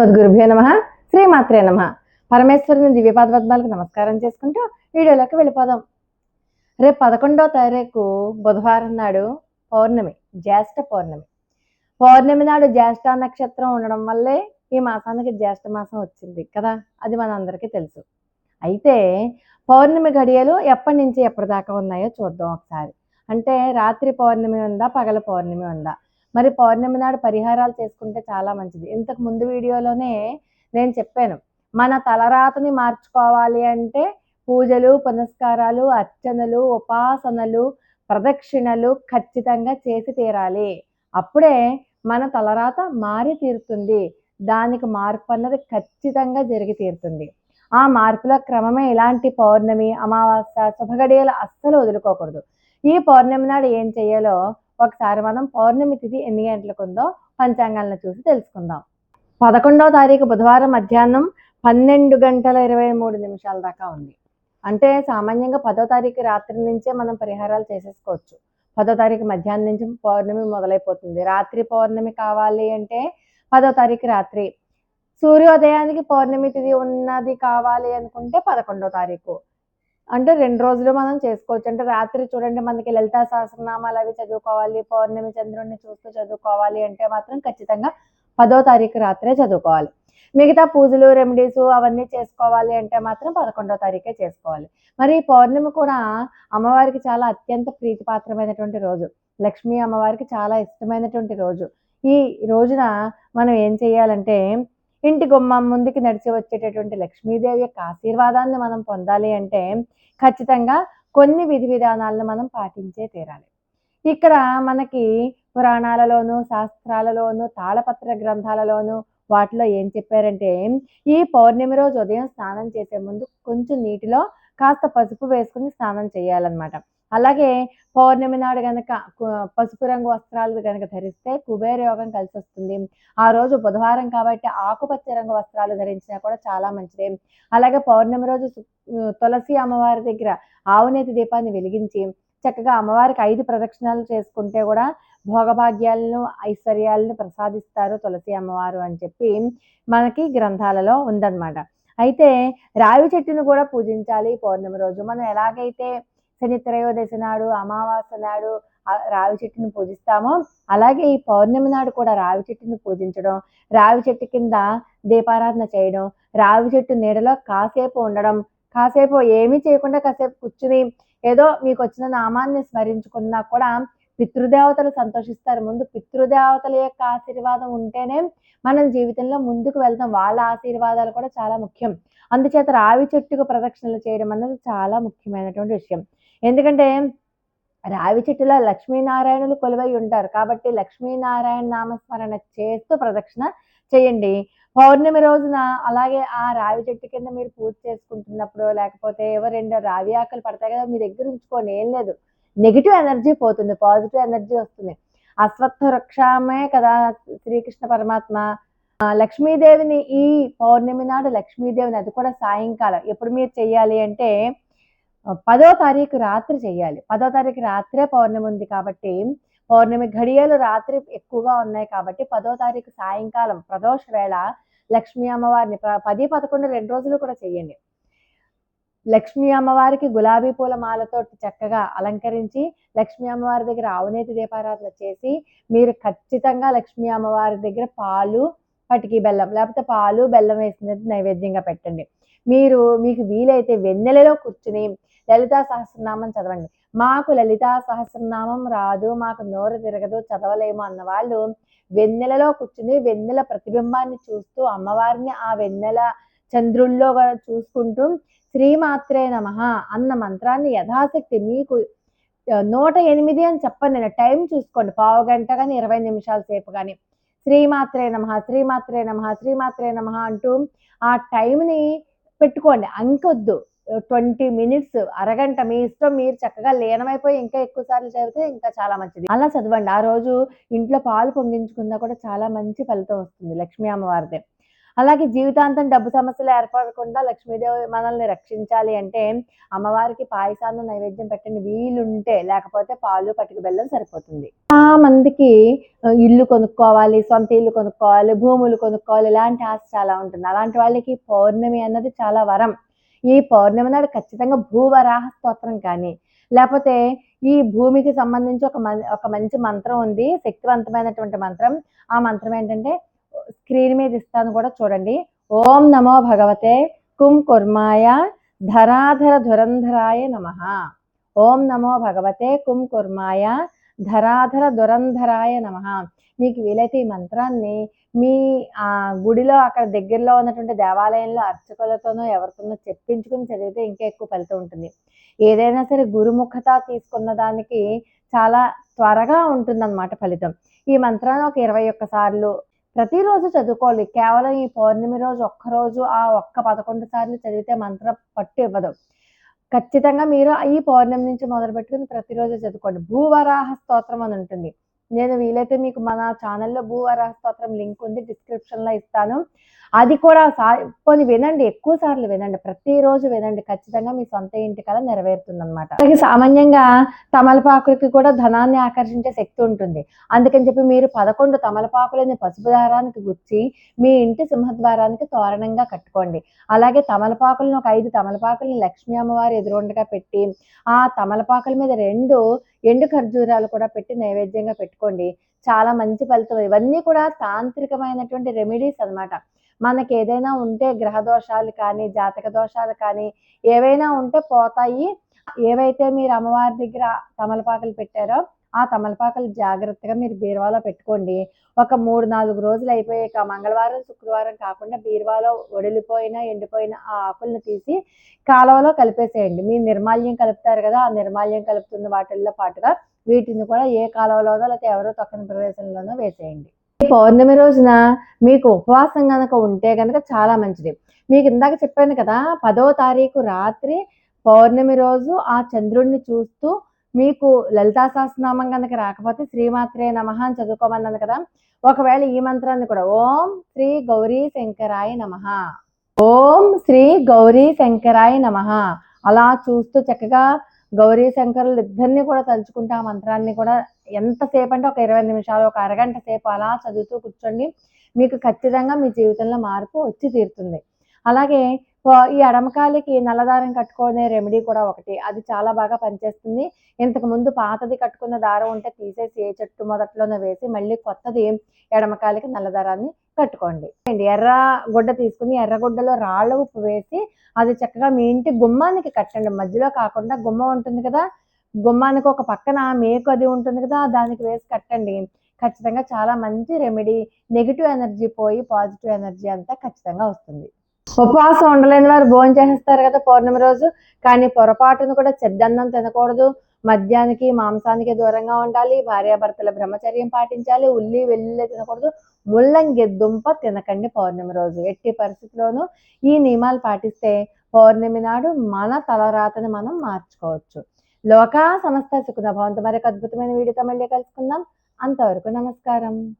గురుభ్యో నమ. శ్రీమాత్రే నమ. పరమేశ్వరుని దివ్యపాద పద్మాలకు నమస్కారం చేసుకుంటూ వీడియోలోకి వెళ్ళిపోదాం. రేపు పదకొండవ తారీఖు బుధవారం నాడు పౌర్ణమి జ్యేష్ఠ పౌర్ణమి. పౌర్ణమి నాడు జ్యేష్ఠ నక్షత్రం ఉండడం వల్లే ఈ మాసానికి జ్యేష్ఠ మాసం వచ్చింది కదా? అది మన అందరికీ తెలుసు. అయితే పౌర్ణమి గడియలు ఎప్పటి నుంచి ఎప్పటిదాకా ఉన్నాయో చూద్దాం ఒకసారి. అంటే రాత్రి పౌర్ణమి ఉందా పగల పౌర్ణమి ఉందా? మరి పౌర్ణమి నాడు పరిహారాలు చేసుకుంటే చాలా మంచిది. ఇంతకు ముందు వీడియోలోనే నేను చెప్పాను. మన తలరాతని మార్చుకోవాలి అంటే పూజలు పునస్కారాలు అర్చనలు ఉపాసనలు ప్రదక్షిణలు ఖచ్చితంగా చేసి తీరాలి. అప్పుడే మన తలరాత మారి తీరుతుంది. దానికి మార్పు అన్నది ఖచ్చితంగా జరిగి తీరుతుంది. ఆ మార్పుల క్రమమే ఇలాంటి పౌర్ణమి అమావాస్య శుభగడియలు అస్సలు వదులుకోకూడదు. ఈ పౌర్ణమి నాడు ఏం చేయాలో ఒకసారి మనం పౌర్ణమి తిథి ఎన్ని గంటలకు ఉందో పంచాంగాలను చూసి తెలుసుకుందాం. పదకొండవ తారీఖు బుధవారం మధ్యాహ్నం పన్నెండు గంటల ఇరవై మూడు నిమిషాల దాకా ఉంది. అంటే సామాన్యంగా పదో తారీఖు రాత్రి నుంచే మనం పరిహారాలు చేసేసుకోవచ్చు. పదో తారీఖు మధ్యాహ్నం నుంచి పౌర్ణమి మొదలైపోతుంది. రాత్రి పౌర్ణమి కావాలి అంటే పదో తారీఖు రాత్రి. సూర్యోదయానికి పౌర్ణమి తిథి ఉన్నది కావాలి అనుకుంటే పదకొండో తారీఖు. అంటే రెండు రోజులు మనం చేసుకోవచ్చు. అంటే రాత్రి చూడండి మనకి లలితా సహస్రనామాలు అవి చదువుకోవాలి పౌర్ణమి చంద్రుడిని చూస్తూ చదువుకోవాలి అంటే మాత్రం ఖచ్చితంగా పదో తారీఖు రాత్రే చదువుకోవాలి. మిగతా పూజలు రెమెడీస్ అవన్నీ చేసుకోవాలి అంటే మాత్రం పదకొండో తారీఖే చేసుకోవాలి. మరి ఈ పౌర్ణమి కూడా అమ్మవారికి చాలా అత్యంత ప్రీతిపాత్రమైనటువంటి రోజు. లక్ష్మీ అమ్మవారికి చాలా ఇష్టమైనటువంటి రోజు. ఈ రోజున మనం ఏం చేయాలంటే ఇంటి గుమ్మం ముందుకి నడిచి వచ్చేటటువంటి లక్ష్మీదేవి యొక్క ఆశీర్వాదాన్ని మనం పొందాలి అంటే ఖచ్చితంగా కొన్ని విధి విధానాలను మనం పాటించే తీరాలి. ఇక్కడ మనకి పురాణాలలోను శాస్త్రాలలోను తాళపత్ర గ్రంథాలలోను వాటిలో ఏం చెప్పారంటే ఈ పౌర్ణమి రోజు ఉదయం స్నానం చేసే ముందు కొంచెం నీటిలో కాస్త పసుపు వేసుకుని స్నానం చేయాలన్నమాట. అలాగే పౌర్ణమి నాడు గనక పసుపు రంగు వస్త్రాలు గనక ధరిస్తే కుబేర యోగం కలిసి వస్తుంది ఆ రోజు బుధవారం కాబట్టి ఆకుపచ్చ రంగు వస్త్రాలు ధరించినా కూడా చాలా మంచిది. అలాగే పౌర్ణమి రోజు తులసి అమ్మవారి దగ్గర ఆవునేతి దీపాన్ని వెలిగించి చక్కగా అమ్మవారికి ఐదు ప్రదక్షిణాలు చేసుకుంటే కూడా భోగభాగ్యాలను ఐశ్వర్యాలను ప్రసాదిస్తారు తులసి అమ్మవారు అని చెప్పి మనకి గ్రంథాలలో ఉందన్నమాట. అయితే రావి చెట్టును కూడా పూజించాలి పౌర్ణమి రోజు. మనం ఎలాగైతే శని త్రయోదశి నాడు అమావాస్య నాడు రావి చెట్టును పూజిస్తామో. అలాగే ఈ పౌర్ణమి నాడు కూడా రావి చెట్టును పూజించడం రావి చెట్టు కింద దీపారాధన చేయడం రావి చెట్టు నీడలో కాసేపు ఉండడం కాసేపు ఏమీ చేయకుండా కాసేపు కూర్చుని ఏదో మీకు వచ్చిన నామాన్ని స్మరించుకున్నా కూడా పితృదేవతలు సంతోషిస్తారు. ముందు పితృదేవతల యొక్క ఆశీర్వాదం ఉంటేనే మనం జీవితంలో ముందుకు వెళ్తాం. వాళ్ళ ఆశీర్వాదాలు కూడా చాలా ముఖ్యం. అందుచేత రావి చెట్టుకు ప్రదక్షిణలు చేయడం అనేది చాలా ముఖ్యమైనటువంటి విషయం. ఎందుకంటే రావి చెట్టులో లక్ష్మీనారాయణులు కొలువై ఉంటారు. కాబట్టి లక్ష్మీనారాయణ నామస్మరణ చేస్తూ ప్రదక్షిణ చేయండి. పౌర్ణమి రోజున అలాగే ఆ రావి చెట్టు కింద మీరు పూజ చేసుకుంటున్నప్పుడు లేకపోతే ఎవరు రెండు రావి ఆకులు పడతాయి కదా మీ దగ్గర ఉంచుకోండి ఏం లేదు. నెగిటివ్ ఎనర్జీ పోతుంది పాజిటివ్ ఎనర్జీ వస్తుంది. అశ్వత్థ వృక్షమే కదా శ్రీకృష్ణ పరమాత్మ. లక్ష్మీదేవిని ఈ పౌర్ణమి నాడు లక్ష్మీదేవిని అది కూడా సాయంకాలం. ఎప్పుడు మీరు చెయ్యాలి అంటే పదో తారీఖు రాత్రి చేయాలి. పదో తారీఖు రాత్రే పౌర్ణమి ఉంది కాబట్టి పౌర్ణమి ఘడియలు రాత్రి ఎక్కువగా ఉన్నాయి కాబట్టి పదో తారీఖు సాయంకాలం ప్రదోష వేళ లక్ష్మీ అమ్మవారిని పది పదకొండు రెండు రోజులు కూడా చేయండి. లక్ష్మీ అమ్మవారికి గులాబీ పూల మాలతో చక్కగా అలంకరించి లక్ష్మీ అమ్మవారి దగ్గర ఆవునేతి దీపారాధన చేసి మీరు ఖచ్చితంగా లక్ష్మీ అమ్మవారి దగ్గర పాలు పటికి బెల్లం లేకపోతే పాలు బెల్లం వేసినది నైవేద్యంగా పెట్టండి. మీరు మీకు వీలైతే వెన్నెలలో కూర్చుని లలితా సహస్రనామం చదవండి. మాకు లలితా సహస్రనామం రాదు మాకు నోరు తిరగదు చదవలేము అన్న వాళ్ళు వెన్నెలలో కూర్చుని వెన్నెల ప్రతిబింబాన్ని చూస్తూ అమ్మవారిని ఆ వెన్నెల చంద్రుల్లో చూసుకుంటూ శ్రీమాత్రే నమ అన్న మంత్రాన్ని యథాశక్తి మీకు నూట ఎనిమిది అని చెప్పండి. నేను టైం చూసుకోండి. పావు గంట కానీ ఇరవై నిమిషాల సేపు కానీ శ్రీమాత్రే నమ శ్రీమాత్రే నమ శ్రీమాత్రే నమ అంటూ ఆ టైంని పెట్టుకోండి. అంకొద్దు. ట్వంటీ మినిట్స్ అరగంట మీ ఇష్టం మీరు చక్కగా లీనమైపోయి ఇంకా ఎక్కువ సార్లు చదివితే ఇంకా చాలా మంచిది. అలా చదవండి. ఆ రోజు ఇంట్లో పాలు పొంగించుకున్నా కూడా చాలా మంచి ఫలితం వస్తుంది లక్ష్మీ అమ్మవారిదే. అలాగే జీవితాంతం డబ్బు సమస్యలు ఏర్పడకుండా లక్ష్మీదేవి మనల్ని రక్షించాలి అంటే అమ్మవారికి పాయసాన్ని నైవేద్యం పెట్టండి. వీలుంటే లేకపోతే పాలు పట్టుకు బెల్లం సరిపోతుంది. చాలా మందికి ఇల్లు కొనుక్కోవాలి సొంత ఇల్లు కొనుక్కోవాలి భూములు కొనుక్కోవాలి ఇలాంటి ఆశ చాలా ఉంటుంది. అలాంటి వాళ్ళకి పౌర్ణమి అన్నది చాలా వరం. ఈ పౌర్ణమి నాడు ఖచ్చితంగా భూవరాహ స్తోత్రం కానీ లేకపోతే ఈ భూమికి సంబంధించి ఒక మం- ఒక మంచి మంత్రం ఉంది శక్తివంతమైనటువంటి మంత్రం. ఆ మంత్రం ఏంటంటే స్క్రీన్ మీద ఇస్తాను కూడా చూడండి. ఓం నమో భగవతే కుం కుర్మాయ ధరాధర ధురంధరాయ నమ. ఓం నమో భగవతే కుం కుర్మాయ ధరాధర దురంధరాయ నమ. మీకు వీలైతే ఈ మంత్రాన్ని మీ ఆ గుడిలో అక్కడ దగ్గరలో ఉన్నటువంటి దేవాలయంలో అర్చకులతోనో ఎవరితోనో చెప్పించుకుని చదివితే ఇంకా ఎక్కువ ఫలితం ఉంటుంది. ఏదైనా సరే గురుముఖత తీసుకున్న దానికి చాలా త్వరగా ఉంటుందన్నమాట ఫలితం. ఈ మంత్రాన్ని ఒక ఇరవై ఒక్క సార్లు ప్రతిరోజు చదువుకోవాలి. కేవలం ఈ పౌర్ణమి రోజు ఒక్కరోజు ఆ ఒక్క పదకొండు సార్లు చదివితే మంత్రం పట్టు ఇవ్వదు. ఖచ్చితంగా మీరు ఈ పౌర్ణమి నుంచి మొదలు పెట్టుకుని ప్రతిరోజు చదువుకోండి. భూవరాహ స్తోత్రం అని ఉంటుంది. నేను వీలైతే మీకు మన ఛానల్లో భూవారా స్తోత్రం లింక్ ఉంది డిస్క్రిప్షన్లో ఇస్తాను. అది కూడా సా కొన్ని వినండి ఎక్కువ సార్లు వినండి ప్రతిరోజు వినండి. ఖచ్చితంగా మీ సొంత ఇంటి కళ నెరవేరుతుంది అనమాట అలాగే సామాన్యంగా తమలపాకులకి కూడా ధనాన్ని ఆకర్షించే శక్తి ఉంటుంది. అందుకని చెప్పి మీరు పదకొండు తమలపాకులని పసుపు దారానికి గుచ్చి మీ ఇంటి సింహద్వారానికి తోరణంగా కట్టుకోండి. అలాగే తమలపాకులను ఒక ఐదు తమలపాకులను లక్ష్మీ అమ్మవారి ఎదురుండగా పెట్టి ఆ తమలపాకుల మీద రెండు ఎండు ఖర్జూరాలు కూడా పెట్టి నైవేద్యంగా పెట్టుకోండి. చాలా మంచి ఫలితం. ఇవన్నీ కూడా తాంత్రికమైనటువంటి రెమెడీస్ అన్నమాట. మనకి ఏదైనా ఉంటే గ్రహ దోషాలు కానీ జాతక దోషాలు కానీ ఏవైనా ఉంటే పోతాయి. ఏవైతే మీరు అమ్మవారి దగ్గర తమలపాకులు పెట్టారో ఆ తమలపాకులు జాగ్రత్తగా మీరు బీరువాలో పెట్టుకోండి. ఒక మూడు నాలుగు రోజులు అయిపోయాక మంగళవారం శుక్రవారం కాకుండా బీరువాలో ఒడిలిపోయిన ఎండిపోయిన ఆ ఆకులను తీసి కాలువలో కలిపేసేయండి. మీ నిర్మాల్యం కలుపుతారు కదా ఆ నిర్మాల్యం కలుపుతున్న వాటిల్లో పాటుగా వీటిని కూడా ఏ కాలువలోనో లేకపోతే ఎవరో తొక్కని ప్రదేశంలోనో వేసేయండి. పౌర్ణమి రోజున మీకు ఉపవాసం కనుక ఉంటే కనుక చాలా మంచిది. మీకు ఇందాక చెప్పాను కదా పదో తారీఖు రాత్రి పౌర్ణమి రోజు ఆ చంద్రుడిని చూస్తూ మీకు లలితా సహస్రనామం కనుక రాకపోతే శ్రీమాత్రే నమః అని చదువుకోమన్నాను కదా. ఒకవేళ ఈ మంత్రాన్ని కూడా ఓం శ్రీ గౌరీ శంకరాయ నమః. ఓం శ్రీ గౌరీ శంకరాయ నమః. అలా చూస్తూ చక్కగా గౌరీ శంకరులు ఇద్దరిని కూడా తలుచుకుంటే ఆ మంత్రాన్ని కూడా ఎంతసేపు అంటే ఒక ఇరవై నిమిషాలు ఒక అరగంట సేపు అలా చదువుతూ కూర్చోండి. మీకు ఖచ్చితంగా మీ జీవితంలో మార్పు వచ్చి తీరుతుంది. అలాగే ఈ అడమకాలికి నల్లదారం కట్టుకునే రెమెడీ కూడా ఒకటి. అది చాలా బాగా పనిచేస్తుంది. ఇంతకు ముందు పాతది కట్టుకున్న దారం ఉంటే తీసేసి ఏ చెట్టు మొదట్లోనే వేసి మళ్ళీ కొత్తది ఎడమకాలికి నల్లదారాన్ని కట్టుకోండి. ఎర్ర గుడ్డ తీసుకుని ఎర్ర గుడ్డలో రాళ్ళ ఉప్పు వేసి అది చక్కగా మీ ఇంటి గుమ్మానికి కట్టండి. మధ్యలో కాకుండా గుమ్మం ఉంటుంది కదా గుమ్మానికి ఒక పక్కన మేకు అది ఉంటుంది కదా దానికి వేసి కట్టండి. ఖచ్చితంగా చాలా మంచి రెమెడీ నెగిటివ్ ఎనర్జీ పోయి పాజిటివ్ ఎనర్జీ అంతా ఖచ్చితంగా వస్తుంది. ఉపవాసం ఉండలేని వారు భోజనం చేసేస్తారు కదా పౌర్ణమి రోజు. కానీ పొరపాటును కూడా చెద్దన్నం తినకూడదు. మద్యానికి మాంసానికి దూరంగా ఉండాలి. భార్యాభర్తల బ్రహ్మచర్యం పాటించాలి. ఉల్లి వెల్లుల్లి తినకూడదు. ముల్లంగి దుంప తినకండి పౌర్ణమి రోజు. ఎట్టి పరిస్థితిలోనూ ఈ నియమాలు పాటిస్తే పౌర్ణమి నాడు మన తలరాతని మనం మార్చుకోవచ్చు. లోకా సమస్త సుఖన భవంతు మరొక అద్భుతమైన వీడియోతో మళ్ళీ కలుసుకుందాం. అంతవరకు నమస్కారం.